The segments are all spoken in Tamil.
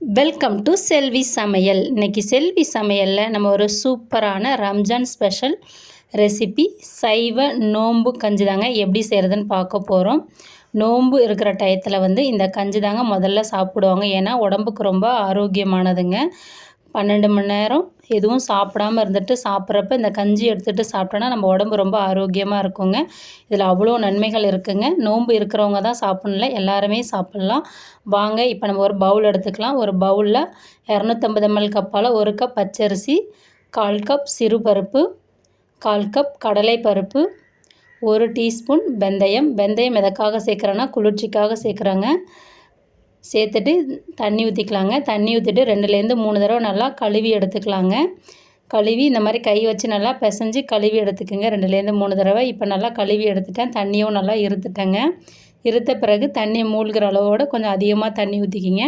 வெல்கம் டு செல்வி சமையல் இன்னைக்கு செல்வி சமையலில் நம்ம ஒரு சூப்பரான ரம்ஜான் ஸ்பெஷல் ரெசிபி சைவ நோம்பு கஞ்சி தாங்க எப்படி செய்கிறதுன்னு பார்க்க போகிறோம் நோம்பு இருக்கிற டயத்தில் வந்து இந்த கஞ்சி தாங்க முதல்ல சாப்பிடுவாங்க. ஏன்னா உடம்புக்கு ரொம்ப ஆரோக்கியமானதுங்க. பன்னெண்டு மணி நேரம் எதுவும் சாப்பிடாம இருந்துட்டு சாப்பிட்றப்ப இந்த கஞ்சி எடுத்துகிட்டு சாப்பிட்டோன்னா நம்ம உடம்பு ரொம்ப ஆரோக்கியமாக இருக்குங்க. இதில் அவ்வளோ நன்மைகள் இருக்குங்க. நோன்பு இருக்கிறவங்க தான் சாப்பிட்ணும்ல எல்லாருமே சாப்பிட்லாம். வாங்க இப்போ நம்ம ஒரு பவுல் எடுத்துக்கலாம். ஒரு பவுலில் இரநூத்தம்பது எம்எல் கப்பால் ஒரு கப் பச்சரிசி கால் கப் சிறுபருப்பு கால் கப் கடலை பருப்பு ஒரு டீஸ்பூன் வெந்தயம். வெந்தயம் எதற்காக சேர்க்குறேன்னா குளிர்ச்சிக்காக சேர்க்குறாங்க. சேர்த்துட்டு தண்ணி ஊற்றிக்கலாங்க தண்ணி ஊற்றிட்டு ரெண்டுலேருந்து மூணு தடவை நல்லா கழுவி எடுத்துக்கலாங்க. கழுவி இந்த மாதிரி கை வச்சு நல்லா பிசைஞ்சு கழுவி எடுத்துக்கோங்க. ரெண்டுலேருந்து மூணு தடவை இப்போ நல்லா கழுவி எடுத்துட்டேன். தண்ணியும் நல்லா இருத்துட்டேங்க இருத்த பிறகு தண்ணி மூழ்கிற அளவோட கொஞ்சம் அதிகமாக தண்ணி ஊற்றிக்கிங்க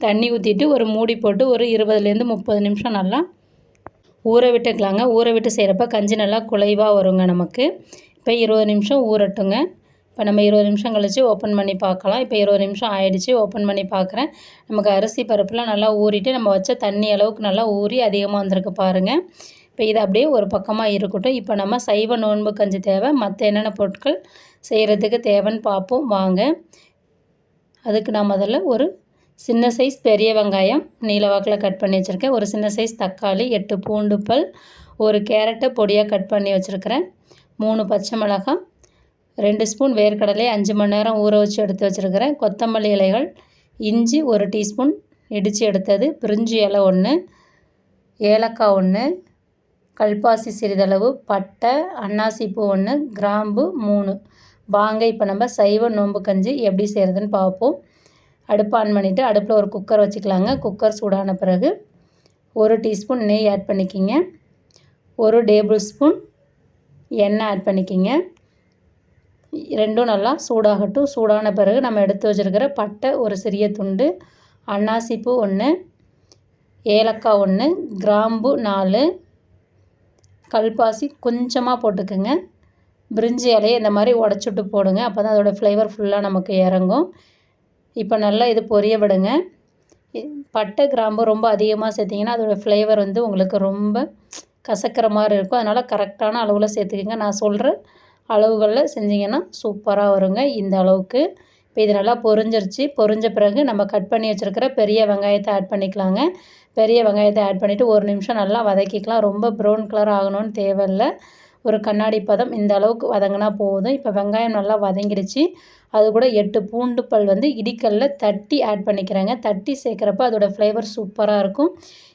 தண்ணி ஊற்றிட்டு ஒரு மூடி போட்டு ஒரு இருபதுலேருந்து முப்பது நிமிஷம் நல்லா ஊற விட்டுக்கலாங்க. ஊற விட்டு செய்கிறப்ப கஞ்சி நல்லா குலைவாக வருங்க நமக்கு. இப்போ இருபது நிமிஷம் ஊறட்டுங்க. இப்போ நம்ம இருபது நிமிஷம் கழித்து ஓப்பன் பண்ணி பார்க்கலாம். இப்போ இருபது நிமிஷம் ஆயிடுச்சு ஓப்பன் பண்ணி பார்க்குறேன். நமக்கு அரிசி பருப்புலாம் நல்லா ஊறிட்டு நம்ம வச்ச தண்ணி அளவுக்கு நல்லா ஊறி அதிகமாக வந்திருக்கு பாருங்கள் இப்போ இது அப்படியே ஒரு பக்கமாக இருக்கட்டும். இப்போ நம்ம சைவ நோன்பு கஞ்சி தேவை. மற்ற என்னென்ன பொருட்கள் செய்கிறதுக்கு தேவைன்னு பார்ப்போம். வாங்க. அதுக்கு நான் முதல்ல ஒரு சின்ன சைஸ் பெரிய வெங்காயம் நீல வாக்கில் கட் பண்ணி வச்சுருக்கேன். ஒரு சின்ன சைஸ் தக்காளி எட்டு பூண்டு பல் ஒரு கேரட்டை பொடியாக கட் பண்ணி வச்சுருக்கிறேன். மூணு பச்சை மிளகாய் ரெண்டு ஸ்பூன் வேர்க்கடலை அஞ்சு மணி நேரம் ஊற வச்சு எடுத்து வச்சுருக்கிறேன். கொத்தமல்லி இலைகள் இஞ்சி ஒரு டீஸ்பூன் இடித்து எடுத்தது. பிரிஞ்சு இலை ஒன்று ஏலக்காய் ஒன்று கல்பாசி சிறிதளவு பட்டை அன்னாசி பூ ஒன்று கிராம்பு மூணு. வாங்க இப்போ நம்ம சைவ நோம்பு கஞ்சி எப்படி செய்கிறதுன்னு பார்ப்போம். அடுப்பு ஆன் பண்ணிவிட்டு அடுப்பில் ஒரு குக்கர் வச்சுக்கலாங்க. குக்கர் சூடான பிறகு ஒரு டீஸ்பூன் நெய் ஆட் பண்ணிக்கிங்க. ஒரு டேபிள் ஸ்பூன் எண்ணெய் ஆட் பண்ணிக்கிங்க. ரெண்டும் நல்லா சூடாகட்டும். சூடான பிறகு நம்ம எடுத்து வச்சுருக்கிற பட்டை ஒரு சிறிய துண்டு அன்னாசிப்பூ ஒன்று ஏலக்காய் ஒன்று கிராம்பு நாலு கல்பாசி கொஞ்சமாக போட்டுக்குங்க. பிரிஞ்சி இலையை இந்த மாதிரி உடச்சிட்டு போடுங்க. அப்போ தான் அதோடய ஃப்ளேவர் ஃபுல்லாக நமக்கு இறங்கும். இப்போ நல்லா இது பொரிய விடுங்க. பட்டை கிராம்பு ரொம்ப அதிகமாக சேர்த்திங்கன்னா அதோடய ஃப்ளேவர் வந்து உங்களுக்கு ரொம்ப கசக்கிற மாதிரி இருக்கும். அதனால் கரெக்டான அளவில் சேர்த்துக்குங்க. நான் சொல்கிற அளவுகளில் செஞ்சிங்கன்னா சூப்பராக வருங்க. இந்த அளவுக்கு. இப்போ இது நல்லா பொரிஞ்சிருச்சு. பொரிஞ்ச பிறகு நம்ம கட் பண்ணி வச்சுருக்கிற பெரிய வெங்காயத்தை ஆட் பண்ணிக்கலாங்க. பெரிய வெங்காயத்தை ஆட் பண்ணிவிட்டு ஒரு நிமிஷம் நல்லா வதக்கிக்கலாம். ரொம்ப ப்ரௌன் கலர் ஆகணும்னு தேவையில்லை. ஒரு கண்ணாடி பதம் இந்த அளவுக்கு வதங்கினா போதும். இப்போ வெங்காயம் நல்லா வதங்கிடுச்சு. அது கூட எட்டு பூண்டு பல் வந்து இடிக்கல்ல தட்டி ஆட் பண்ணிக்கிறேங்க. தட்டி சேர்க்குறப்ப அதோடய ஃப்ளேவர் சூப்பராக இருக்கும்.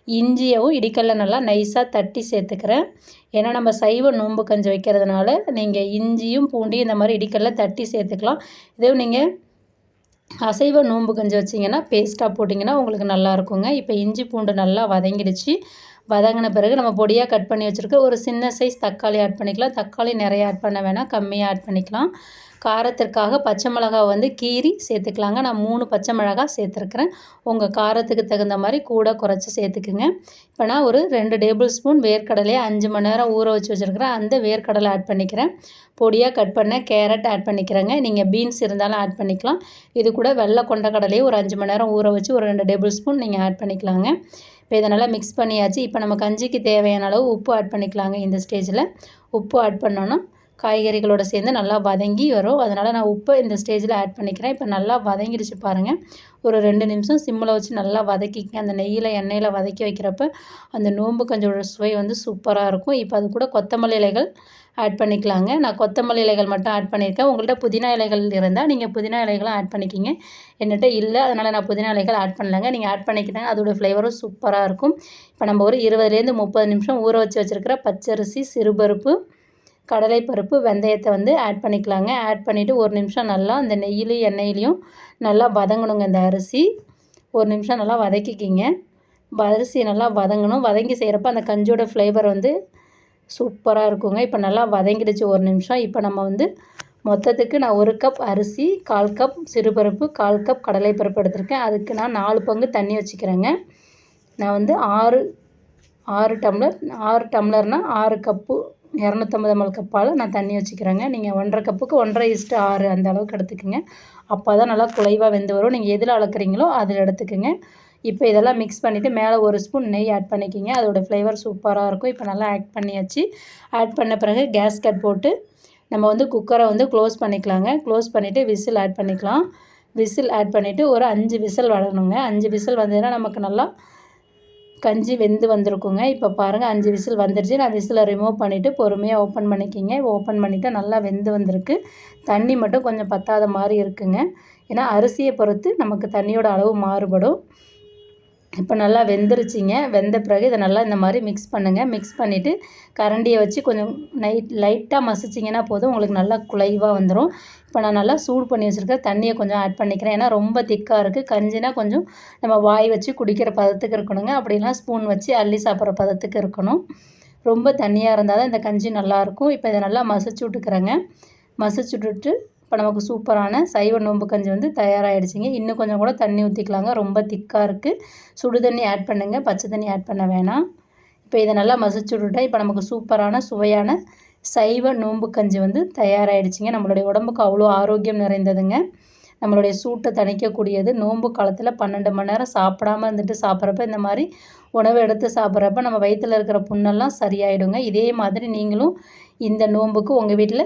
இஞ்சியவும் இடிக்கல்ல நல்லா நைஸாக தட்டி சேர்த்துக்கிறேன். ஏன்னா நம்ம சைவ நோம்பு கஞ்சி வைக்கிறதுனால நீங்கள் இஞ்சியும் பூண்டியும் இந்த மாதிரி இடிக்கல்ல தட்டி சேர்த்துக்கலாம். இதே நீங்கள் அசைவ நோம்பு கஞ்சி வச்சிங்கன்னா பேஸ்ட்டாக போட்டிங்கன்னா உங்களுக்கு நல்லா இருக்குங்க. இப்போ இஞ்சி பூண்டு நல்லா வதங்கிடுச்சு. வதங்கின பிறகு நம்ம பொடியாக கட் பண்ணி வச்சுருக்க ஒரு சின்ன சைஸ் தக்காளி ஆட் பண்ணிக்கலாம். தக்காளி நிறைய ஆட் பண்ண வேணாம். கம்மியாக ஆட் பண்ணிக்கலாம். காரத்திற்காக பச்சை மிளகா வந்து கீரி சேர்த்துக்கலாங்க. நான் மூணு பச்சை மிளகா சேர்த்துருக்குறேன். உங்கள் காரத்துக்கு தகுந்த மாதிரி கூட குறைச்சி சேர்த்துக்குங்க. இப்போ நான் ஒரு ரெண்டு டேபிள் ஸ்பூன் வேர்க்கடலையை அஞ்சு மணி நேரம் ஊற வச்சு வச்சுருக்கிறேன். அந்த வேர்க்கடலை ஆட் பண்ணிக்கிறேன். பொடியாக கட் பண்ண கேரட் ஆட் பண்ணிக்கிறேங்க. நீங்கள் பீன்ஸ் இருந்தாலும் ஆட் பண்ணிக்கலாம். இது கூட வெள்ளை கொண்ட கடலையை ஒரு அஞ்சு மணி நேரம் ஊற வச்சு ஒரு ரெண்டு டேபிள் ஸ்பூன் நீங்கள் ஆட் பண்ணிக்கலாங்க. இப்போ இதை நல்லா மிக்ஸ் பண்ணியாச்சு. இப்போ நம்ம கஞ்சிக்கு தேவையான அளவு உப்பு ஆட் பண்ணிக்கலாங்க இந்த ஸ்டேஜில் உப்பு ஆட் பண்ணோன்னா காய்கறிகளோடு சேர்ந்து நல்லா வதங்கி வரும். அதனால் நான் உப்பை இந்த ஸ்டேஜில் ஆட் பண்ணிக்கிறேன். இப்போ நல்லா வதங்கிடுச்சு பாருங்கள் ஒரு ரெண்டு நிமிஷம் சிம்மில் வச்சு நல்லா வதக்கிக்க அந்த நெய்யில் எண்ணெயில் வதக்கி வைக்கிறப்ப அந்த நோம்பு கஞ்சோட சுவை வந்து சூப்பராக இருக்கும். இப்போ அது கூட கொத்தமல்லி இலைகள் ஆட் பண்ணிக்கலாங்க. நான் கொத்தமல்லி இலைகள் மட்டும் ஆட் பண்ணியிருக்கேன். உங்கள்கிட்ட புதினா இலைகள் இருந்தால் நீங்கள் புதினா இலைகளும் ஆட் பண்ணிக்கிங்க. என்கிட்ட இல்லை. அதனால் நான் புதினா இலைகள் ஆட் பண்ணலங்க. நீங்கள் ஆட் பண்ணிக்கிட்டாங்க அதோடய ஃப்ளேவரும் சூப்பராக இருக்கும். இப்போ நம்ம ஒரு இருபதுலேருந்து முப்பது நிமிஷம் ஊற வச்சு வச்சுருக்கிற பச்சரிசி சிறுபருப்பு கடலைப்பருப்பு வெந்தயத்தை வந்து ஆட் பண்ணிக்கலாங்க. ஆட் பண்ணிவிட்டு ஒரு நிமிஷம் நல்லா அந்த நெய்யிலையும் எண்ணெயிலையும் நல்லா வதங்கணுங்க இந்த அரிசி. ஒரு நிமிஷம் நல்லா வதக்கிக்கிங்க. அரிசி நல்லா வதங்கணும். வதங்கி செய்கிறப்ப அந்த கஞ்சோட ஃப்ளேவர் வந்து சூப்பராக இருக்குங்க. இப்போ நல்லா வதங்கிடுச்சு ஒரு நிமிஷம். இப்போ நம்ம வந்து மொத்தத்துக்கு நான் ஒரு கப் அரிசி கால் கப் சிறுபருப்பு கால் கப் கடலைப்பருப்பு எடுத்திருக்கேன். அதுக்கு நான் நாலு பங்கு தண்ணி வச்சுக்கிறேங்க. நான் வந்து ஆறு ஆறு டம்ளர் ஆறு டம்ளர்னால் ஆறு கப்பு இரநூத்தம்பது எம்எல் கப்பால் நான் தண்ணி வச்சுக்கிறேங்க. நீங்கள் ஒன்றரை கப்புக்கு ஒன்றரை இஸ்ட்டு ஆறு அந்த அளவுக்கு எடுத்துக்கோங்க. அப்போ தான் நல்லா குலைவாக வெந்து வரும். நீங்கள் எதில் அளக்குறீங்களோ அதில் எடுத்துக்கோங்க. இப்போ இதெல்லாம் மிக்ஸ் பண்ணிவிட்டு மேலே ஒரு ஸ்பூன் நெய் ஆட் பண்ணிக்கிங்க. அதோடய ஃப்ளேவர் சூப்பராக இருக்கும். இப்போ நல்லா ஆட் பண்ணியாச்சு. ஆட் பண்ண பிறகு கேஸ் கட் போட்டு நம்ம வந்து குக்கரை வந்து க்ளோஸ் பண்ணிக்கலாங்க. க்ளோஸ் பண்ணிவிட்டு விசில் ஆட் பண்ணிக்கலாம். விசில் ஆட் பண்ணிவிட்டு ஒரு அஞ்சு விசில் வளரணுங்க அஞ்சு விசில் வந்ததுன்னா நமக்கு நல்லா கஞ்சி வெந்து வந்திருக்குங்க. இப்போ பாருங்கள் அஞ்சு விசில் வந்துடுச்சு நான் விசிலை ரிமூவ் பண்ணிவிட்டு பொறுமையாக ஓப்பன் பண்ணிக்கிங்க. ஓப்பன் பண்ணிவிட்டு நல்லா வெந்து வந்திருக்கு. தண்ணி மட்டும் கொஞ்சம் பத்தாத மாதிரி இருக்குங்க. ஏன்னா அரிசியை பொறுத்து நமக்கு தண்ணியோட அளவு மாறுபடும். இப்போ நல்லா வெந்துருச்சிங்க. வெந்த பிறகு இதை நல்லா இந்த மாதிரி மிக்ஸ் பண்ணுங்கள் மிக்ஸ் பண்ணிவிட்டு கரண்டியை வச்சு கொஞ்சம் நைட் லைட்டாக மசிச்சிங்கன்னா போதும். உங்களுக்கு நல்லா குலைவாக வந்துடும் இப்போ நான் நல்லா சூடு பண்ணி வச்சுருக்கேன் தண்ணியை கொஞ்சம் ஆட் பண்ணிக்கிறேன். ஏன்னா ரொம்ப திக்காக இருக்குது கஞ்சினா கொஞ்சம் நம்ம வாய் வச்சு குடிக்கிற பதத்துக்கு இருக்கணுங்க. அப்படிலாம் ஸ்பூன் வச்சு அள்ளி சாப்பிட்ற பதத்துக்கு இருக்கணும். ரொம்ப தண்ணியாக இருந்தால் தான் இந்த கஞ்சி நல்லாயிருக்கும் இப்போ இதை நல்லா மசிச்சு விட்டுக்கிறேங்க. மசிச்சு விட்டுட்டு இப்போ நமக்கு சூப்பரான சைவ நோம்பு கஞ்சி வந்து தயாராகிடுச்சிங்க இன்னும் கொஞ்சம் கூட தண்ணி ஊற்றிக்கலாங்க ரொம்ப திக்காக இருக்குது சுடு தண்ணி ஆட் பண்ணுங்கள் பச்சை தண்ணி ஆட் பண்ண வேணாம். இப்போ இதை நல்லா மசிச்சு விட்டுட்டா இப்போ நமக்கு சூப்பரான சுவையான சைவ நோம்பு கஞ்சி வந்து தயாராகிடுச்சிங்க நம்மளுடைய உடம்புக்கு அவ்வளோ ஆரோக்கியம் நிறைந்ததுங்க. நம்மளுடைய சூட்டை தணிக்கக்கூடியது நோன்பு காலத்தில் பன்னெண்டு மணி நேரம் சாப்பிடாமல் இருந்துட்டு சாப்பிட்றப்ப இந்த மாதிரி உணவு எடுத்து சாப்பிட்றப்ப நம்ம வயிற்றில் இருக்கிற புண்ணெல்லாம் சரியாயிடுங்க. இதே மாதிரி நீங்களும் இந்த நோன்புக்கு உங்கள் வீட்டில்